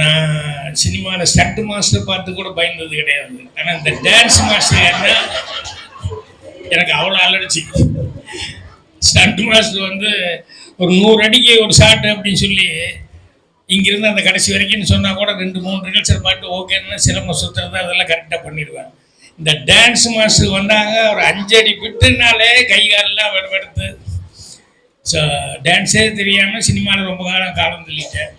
நான் சினிமாவில் stunt master பார்த்து கூட பயந்தது கிடையாது. ஆனால் இந்த டான்ஸ் மாஸ்டர் என்ன? எனக்கு அவ்வளோ அலர்ஜி ஸ்டண்ட் மாஸ்டர் வந்து ஒரு நூறு அடிக்கு ஒரு ஷாட்டு அப்படின்னு சொல்லி இங்கிருந்து அந்த கடைசி வரைக்கும்னு சொன்னால் கூட ரெண்டு மூணு ரிகல்சர் பாட்டு ஓகேன்னு சிலம்பம் சுற்றுறது அதெல்லாம் கரெக்டாக பண்ணிடுவேன் இந்த டான்ஸ் மாஸ்டர் வந்தாங்க ஒரு அஞ்சடி பிட்டுனாலே கை காலெல்லாம் வெடுவெடுத்து ஸோ டான்ஸே தெரியாமல் சினிமாவில் ரொம்ப காலம் காலம் தள்ளிட்டேன்.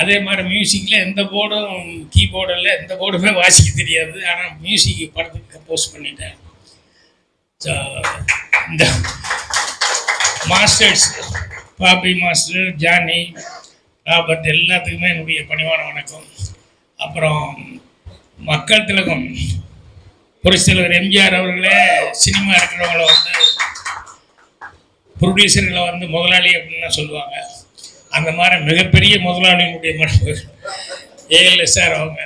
அதே மாதிரி மியூசிக்கில் எந்த போர்டும் கீபோர்டில் எந்த போர்டுமே வாசிக்க தெரியாது. ஆனால் மியூசிக் படத்துக்கு கம்போஸ் பண்ணிட்டேன். ஸோ இந்த masters Pappi master Johnny Robert எல்லாத்துக்குமே என்னுடைய பணிவான வணக்கம். அப்புறம் மக்கள் திலகம் ஒரு தலைவர் எம்ஜிஆர் அவர்களே சினிமா இருக்கிறவங்கள வந்து ப்ரொடியூசர்களை வந்து முதலாளி அப்படின்னு சொல்லுவாங்க. அந்த மாதிரி மிகப்பெரிய முதலாளியினுடைய ஏஎல்எஸ் சார் அவங்க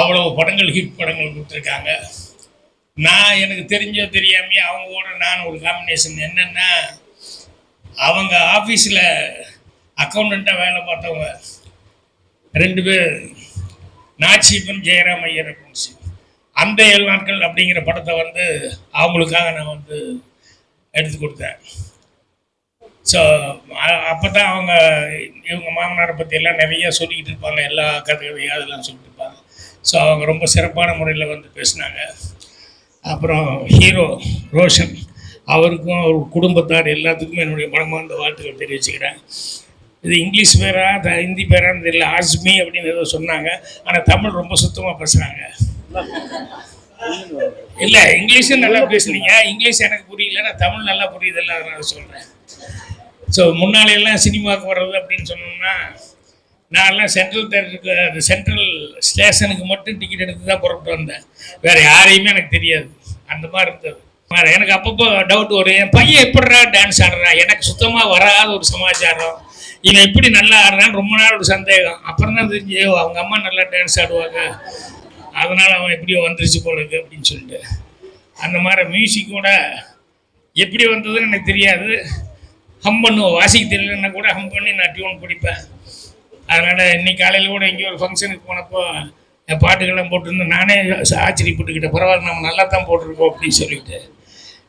அவ்வளவு படங்கள் ஹிட் படங்கள் கொடுத்துருக்காங்க. நான் எனக்கு தெரிஞ்சோ தெரியாமையே அவங்க கூட நான் ஒரு காம்பினேஷன் என்னென்னா அவங்க ஆஃபீஸில் அக்கௌண்டண்ட்டாக வேலை பார்த்தவங்க. ரெண்டு பேர் நாச்சிப்பன் ஜெயராம் ஐயர் அப்படின்னு அந்த ஏழு நாட்கள் அப்படிங்கிற படத்தை வந்து அவங்களுக்காக நான் வந்து எடுத்து கொடுத்தேன். ஸோ அப்போ தான் அவங்க இவங்க மாமனாரை பற்றியெல்லாம் நிறையா நிறைய சொல்லிக்கிட்டு இருப்பாங்க எல்லா கதைகளையும் அதெல்லாம் சொல்லிட்டு இருப்பாங்க. ஸோ அவங்க ரொம்ப சிறப்பான முறையில் வந்து பேசினாங்க. அப்புறம் ஹீரோ ரோஷன் அவருக்கும் அவர் குடும்பத்தார் எல்லாத்துக்கும் என்னுடைய மனமார்ந்த வாழ்த்துக்கள் தெரிவிச்சுக்கிறேன். இது இங்கிலீஷ் பேரா த- ஹிந்தி பேரான்னு தெரியல ஆஸ்மி அப்படின்னு ஏதோ சொன்னாங்க. ஆனால் தமிழ் ரொம்ப சுத்தமாக பேசுகிறாங்க இல்லை இங்கிலீஷும் நல்லா பேசுனீங்க. இங்கிலீஷ் எனக்கு புரியல நான் தமிழ் நல்லா புரியுதில்ல அதனால் சொல்கிறேன் ஸோ முன்னாலையெல்லாம் சினிமாவுக்கு வர்றது அப்படின்னு சொன்னோம்னா நான்லாம் சென்ட்ரல் தேட்டருக்கு அது சென்ட்ரல் ஸ்டேஷனுக்கு மட்டும் டிக்கெட் எடுத்து தான் புறப்பட்டு வந்தேன். வேறு யாரையுமே எனக்கு தெரியாது. அந்த மாதிரி இருந்தது. வேறு எனக்கு அப்பப்போ டவுட் வரும். என் பையன் எப்படிடா டான்ஸ் ஆடுறான் எனக்கு சுத்தமாக வராத ஒரு சமாச்சாரம். இவன் எப்படி நல்லா ஆடுறான்னு ரொம்ப நாள் ஒரு சந்தேகம். அப்புறம் தான் தெரிஞ்சு அவங்க அம்மா நல்லா டான்ஸ் ஆடுவாங்க. அதனால் அவன் எப்படியோ வந்துருச்சு போல இருக்கு அப்படின்னு சொல்லிட்டு. அந்த மாதிரி மியூசிக்கோட எப்படி வந்ததுன்னு எனக்கு தெரியாது. ஹம் பண்ணுவோம் வாசிக்க தெரியலன்னா கூட ஹம் பண்ணி நான் டியூன் பிடிப்பேன். அதனால் இன்னைக்கு காலையில் கூட எங்கேயோ ஒரு ஃபங்க்ஷனுக்கு போனப்போ என் பாட்டுக்கெல்லாம் போட்டிருந்தேன். நானே ஆச்சரியப்பட்டுக்கிட்டேன். பரவாயில்ல நம்ம நல்லா தான் போட்டிருக்கோம் அப்படின்னு சொல்லிட்டு.